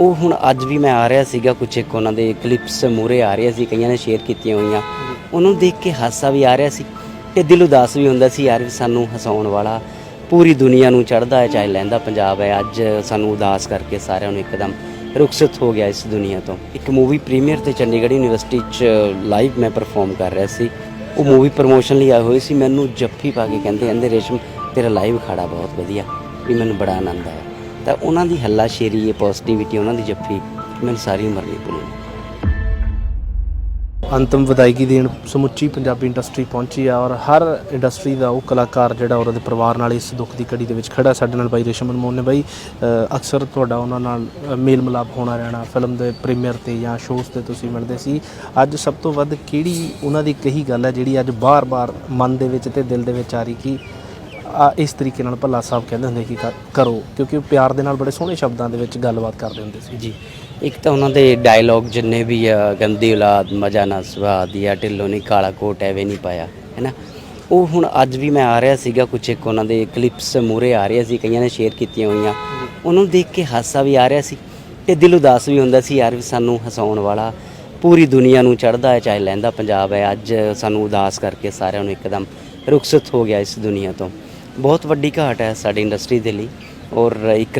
ਉਹ ਹੁਣ ਅੱਜ ਵੀ ਮੈਂ ਆ ਰਿਹਾ ਸੀਗਾ ਕੁਛ ਇੱਕ ਉਹਨਾਂ ਦੇ ਕਲਿੱਪਸ ਮੂਰੇ ਆ ਰਹੇ ਸੀ, ਕਈਆਂ ਨੇ ਸ਼ੇਅਰ ਕੀਤੀਆਂ ਹੋਈਆਂ। ਉਹਨੂੰ ਦੇਖ ਕੇ ਹਾਸਾ ਵੀ ਆ ਰਿਹਾ ਸੀ ਤੇ ਦਿਲ ਉਦਾਸ ਵੀ ਹੁੰਦਾ ਸੀ, ਯਾਰ ਵੀ ਸਾਨੂੰ ਹਸਾਉਣ ਵਾਲਾ ਪੂਰੀ ਦੁਨੀਆ ਨੂੰ ਚੜਦਾ ਹੈ, ਚਾਹੇ ਲਹਿੰਦਾ ਪੰਜਾਬ ਹੈ। ਅੱਜ ਸਾਨੂੰ ਉਦਾਸ ਕਰਕੇ ਸਾਰਿਆਂ ਨੂੰ ਇੱਕਦਮ ਰੁਖਸਤ ਹੋ ਗਿਆ ਇਸ ਦੁਨੀਆ ਤੋਂ। ਇੱਕ ਮੂਵੀ ਪ੍ਰੀਮੀਅਰ ਤੇ ਚੰਡੀਗੜ੍ਹ ਯੂਨੀਵਰਸਿਟੀ 'ਚ ਲਾਈਵ ਮੈਂ ਪਰਫਾਰਮ ਕਰ ਰਿਹਾ ਸੀ। ਉਹ ਮੂਵੀ ਪ੍ਰੋਮੋਸ਼ਨ ਲਈ ਆਏ ਹੋਏ ਸੀ। ਮੈਨੂੰ ਜੱਫੀ ਪਾ ਕੇ ਕਹਿੰਦੇ ਕਹਿੰਦੇ ਰੇਸ਼ਮ, ਤੇਰਾ ਲਾਈਵ ਖੜਾ ਬਹੁਤ ਵਧੀਆ। ਵੀ ਮੈਨੂੰ ਬੜਾ ਆਨੰਦ ਆਇਆ। ਤਾਂ ਉਹਨਾਂ ਦੀ ਹੱਲਾ ਸ਼ੇਰੀ ਇਹ ਪੋਜ਼ਿਟਿਵਿਟੀ ਉਹਨਾਂ ਦੀ ਜੱਫੀ, ਮੈਨੂੰ ਸਾਰੀ ਉਮਰ ਨਹੀਂ ਭੁੱਲਣੀ। ਅੰਤਮ ਵਿਦਾਇਗੀ ਦੇਣ ਸਮੁੱਚੀ ਪੰਜਾਬੀ ਇੰਡਸਟਰੀ ਪਹੁੰਚੀ ਆ ਔਰ ਹਰ ਇੰਡਸਟਰੀ ਦਾ ਉਹ ਕਲਾਕਾਰ ਜਿਹੜਾ ਉਹਨਾਂ ਦੇ ਪਰਿਵਾਰ ਨਾਲ ਇਸ ਦੁੱਖ ਦੀ ਘੜੀ ਦੇ ਵਿੱਚ ਖੜਾ, ਸਾਡੇ ਨਾਲ ਬਾਈ ਰੇਸ਼ਮ ਅਨਮੋਲ ਨੇ। ਬਾਈ ਅਕਸਰ ਤੁਹਾਡਾ ਉਹਨਾਂ ਨਾਲ ਮੇਲ ਮਿਲਾਪ ਹੋਣਾ ਰਹਿਣਾ, ਫਿਲਮ ਦੇ ਪ੍ਰੀਮੀਅਰ ਤੇ ਜਾਂ ਸ਼ੋਜ਼ ਤੇ ਤੁਸੀਂ ਮਿਲਦੇ ਸੀ। ਅੱਜ ਸਭ ਤੋਂ ਵੱਧ ਕਿਹੜੀ ਉਹਨਾਂ ਦੀ ਕਹੀ ਗੱਲ ਹੈ ਜਿਹੜੀ ਅੱਜ ਬਾਰ-ਬਾਰ ਮਨ ਦੇ ਵਿੱਚ ਤੇ ਦਿਲ ਦੇ ਵਿੱਚ ਆ ਰਹੀ ਕਿ ਇਸ ਤਰੀਕੇ ਨਾਲ ਭੱਲਾ ਸਾਹਿਬ ਕਹਿੰਦੇ ਹੁੰਦੇ ਕਿ ਕਰ- ਕਰੋ, ਕਿਉਂਕਿ ਉਹ ਪਿਆਰ ਦੇ ਨਾਲ ਬੜੇ ਸੋਹਣੇ ਸ਼ਬਦਾਂ ਦੇ ਵਿੱਚ ਗੱਲਬਾਤ ਕਰਦੇ ਹੁੰਦੇ ਸੀ। ਜੀ। ਇੱਕ ਤਾਂ ਉਹਨਾਂ ਦੇ ਡਾਇਲੌਗ ਜਿੰਨੇ ਵੀ ਆ, ਗੰਦੀ ਔਲਾਦ, ਮਜਾ ਨਾ ਸਵਾਦ, ਜਾਂ ਢਿੱਲੋਂ ਨਹੀਂ ਕਾਲਾ ਕੋਟ, ਐਵੇਂ ਨਹੀਂ ਪਾਇਆ, ਹੈਨਾ? ਉਹ ਹੁਣ ਅੱਜ ਵੀ ਮੈਂ ਆ ਰਿਹਾ ਸੀਗਾ, ਕੁਛ ਇੱਕ ਉਹਨਾਂ ਦੇ ਕਲਿੱਪਸ ਮੂਰੇ ਆ ਰਹੇ ਸੀ, ਕਈਆਂ ਨੇ ਸ਼ੇਅਰ ਕੀਤੀਆਂ ਹੋਈਆਂ। ਉਹਨੂੰ ਦੇਖ ਕੇ ਹਾਸਾ ਵੀ ਆ ਰਿਹਾ ਸੀ ਤੇ ਦਿਲ ਉਦਾਸ ਵੀ ਹੁੰਦਾ ਸੀ, ਯਾਰ ਵੀ ਸਾਨੂੰ ਹਸਾਉਣ ਵਾਲਾ ਪੂਰੀ ਦੁਨੀਆ ਨੂੰ ਚੜਦਾ ਹੈ, ਚਾਹੇ ਲਹਿੰਦਾ ਪੰਜਾਬ ਹੈ, ਅੱਜ ਸਾਨੂੰ ਉਦਾਸ ਕਰਕੇ ਸਾਰਿਆਂ ਨੂੰ ਇੱਕਦਮ ਰੁਖਸਤ ਹੋ ਗਿਆ ਇਸ ਦੁਨੀਆ ਤੋਂ। ਬਹੁਤ ਵੱਡੀ ਘਾਟ ਹੈ ਸਾਡੀ ਇੰਡਸਟਰੀ ਦੇ ਲਈ। ਔਰ ਇੱਕ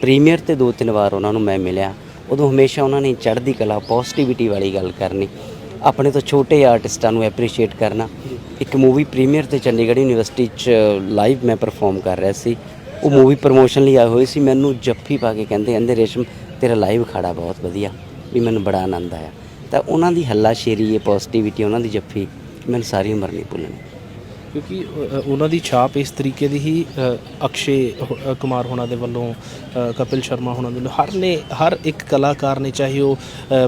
ਪ੍ਰੀਮੀਅਰ ਤੇ ਦੋ ਤਿੰਨ ਵਾਰ ਉਹਨਾਂ ਨੂੰ ਮੈਂ ਮਿਲਿਆ। ਉਦੋਂ ਹਮੇਸ਼ਾ ਉਹਨਾਂ ਨੇ ਚੜ੍ਹਦੀ ਕਲਾ ਪੋਜ਼ਿਟਿਵਿਟੀ ਵਾਲੀ ਗੱਲ ਕਰਨੀ। ਆਪਣੇ ਤੋਂ ਛੋਟੇ ਆਰਟਿਸਟਾਂ ਨੂੰ ਐਪਰੀਸ਼ੀਏਟ ਕਰਨਾ। ਇੱਕ ਮੂਵੀ ਪ੍ਰੀਮੀਅਰ ਤੇ ਚੰਡੀਗੜ੍ਹ ਯੂਨੀਵਰਸਿਟੀ 'ਚ ਲਾਈਵ ਮੈਂ ਪਰਫਾਰਮ ਕਰ ਰਿਹਾ ਸੀ। ਉਹ ਮੂਵੀ ਪ੍ਰੋਮੋਸ਼ਨ ਲਈ ਆਏ ਹੋਏ ਸੀ। ਮੈਨੂੰ ਜੱਫੀ ਪਾ ਕੇ ਕਹਿੰਦੇ ਕਹਿੰਦੇ ਰੇਸ਼ਮ, ਤੇਰਾ ਲਾਈਵ ਖੜਾ ਬਹੁਤ ਵਧੀਆ। ਵੀ ਮੈਨੂੰ ਬੜਾ ਆਨੰਦ ਆਇਆ। ਤਾਂ ਉਹਨਾਂ ਦੀ ਹੱਲਾ ਸ਼ੇਰੀ ਇਹ ਪੋਜ਼ਿਟਿਵਿਟੀ ਉਹਨਾਂ ਦੀ ਜੱਫੀ ਮੈਨੂੰ ਸਾਰੀ ਉਮਰ ਨਹੀਂ ਭੁੱਲਣੀ। ਕਿਉਂਕਿ ਉਹਨਾਂ ਦੀ ਛਾਪ ਇਸ ਤਰੀਕੇ ਦੀ ਹੀ ਅਕਸ਼ੇ ਕੁਮਾਰ ਹੋਣਾ ਦੇ ਵੱਲੋਂ ਕਪਿਲ ਸ਼ਰਮਾ ਹੋਣਾ ਦੇ ਵੱਲੋਂ, ਹਰ ਨੇ, ਹਰ ਇੱਕ ਕਲਾਕਾਰ ਨੇ, ਚਾਹੇ ਉਹ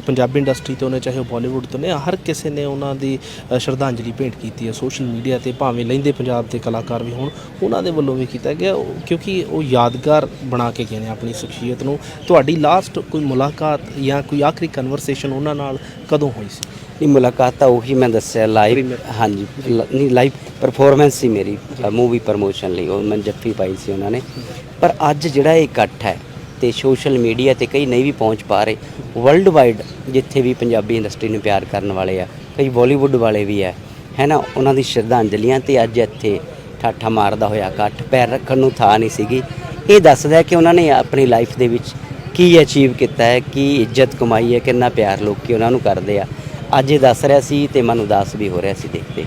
ਪੰਜਾਬੀ ਇੰਡਸਟਰੀ ਤੋਂ ਨੇ, ਚਾਹੇ ਉਹ ਬਾਲੀਵੁੱਡ ਤੋਂ ਨੇ ਹਰ ਕਿਸੇ ਨੇ ਉਹਨਾਂ ਦੀ ਸ਼ਰਧਾਂਜਲੀ ਭੇਂਟ ਕੀਤੀ ਹੈ ਸੋਸ਼ਲ ਮੀਡੀਆ ਤੇ, ਭਾਵੇਂ ਲਹਿੰਦੇ ਪੰਜਾਬ ਦੇ ਕਲਾਕਾਰ ਵੀ ਹੋਣ, ਉਹਨਾਂ ਦੇ ਵੱਲੋਂ ਵੀ ਕੀਤਾ ਗਿਆ, ਉਹ- ਕਿਉਂਕਿ ਉਹ ਯਾਦਗਾਰ ਬਣਾ ਕੇ ਗਏ ਨੇ ਆਪਣੀ ਸ਼ਖਸੀਅਤ ਨੂੰ। ਤੁਹਾਡੀ ਲਾਸਟ ਕੋਈ ਮੁਲਾਕਾਤ ਜਾਂ ਕੋਈ ਆਖਰੀ ਕਨਵਰਸੇਸ਼ਨ ਉਹਨਾਂ ਨਾਲ ਕਦੋਂ ਹੋਈ ਸੀ? ਇਹ ਮੁਲਾਕਾਤ ਤਾਂ ਉਹੀ ਮੈਂ ਦੱਸਿਆ ਲਾਈਵ। ਹਾਂਜੀ ਲ- ਨਹੀਂ ਲਾਈਵ ਪਰਫਾਰਮੈਂਸ ਸੀ ਮੇਰੀ ਮੂਵੀ ਪ੍ਰੋਮੋਸ਼ਨ ਲਈ ਉਹ ਮੈਂ ਜੱਫੀ ਪਾਈ ਸੀ ਉਹਨਾਂ ਨੇ। ਪਰ ਅੱਜ ਜਿਹੜਾ ਇਹ ਇਕੱਠ ਹੈ ਤੇ ਸੋਸ਼ਲ ਮੀਡੀਆ ਤੇ ਕਈ ਨਹੀਂ ਵੀ ਪਹੁੰਚ ਪਾ ਰਹੇ ਵਰਲਡ ਵਾਈਡ ਜਿੱਥੇ ਵੀ ਪੰਜਾਬੀ ਇੰਡਸਟਰੀ ਨੂੰ ਪਿਆਰ ਕਰਨ ਵਾਲੇ ਆ ਕਈ ਬਾਲੀਵੁੱਡ ਵਾਲੇ ਵੀ ਆ ਹੈ ਨਾ ਉਹਨਾਂ ਦੀ ਸ਼ਰਧਾਂਜਲੀਆਂ ਤੇ ਅੱਜ ਇੱਥੇ ਠਾਠਾ ਮਾਰਦਾ ਹੋਇਆ ਇਕੱਠ ਪੈਰ ਰੱਖਣ ਨੂੰ ਥਾਂ ਨਹੀਂ ਸੀਗੀ। ਇਹ ਦੱਸਦਾ ਹੈ ਕਿ ਉਹਨਾਂ ਨੇ ਆਪਣੀ ਲਾਈਫ ਦੇ ਵਿੱਚ ਕੀ ਅਚੀਵ ਕੀਤਾ ਹੈ ਕੀ ਇੱਜ਼ਤ ਕਮਾਈ ਹੈ ਕਿੰਨਾ ਪਿਆਰ ਲੋਕੀ ਉਹਨਾਂ ਨੂੰ ਕਰਦੇ ਆ। ਅੱਜ ਇਹ ਦੱਸ ਰਿਹਾ ਸੀ ਤੇ ਮਨ ਉਦਾਸ ਵੀ ਹੋ ਰਿਹਾ ਸੀ ਦੇਖਦੇ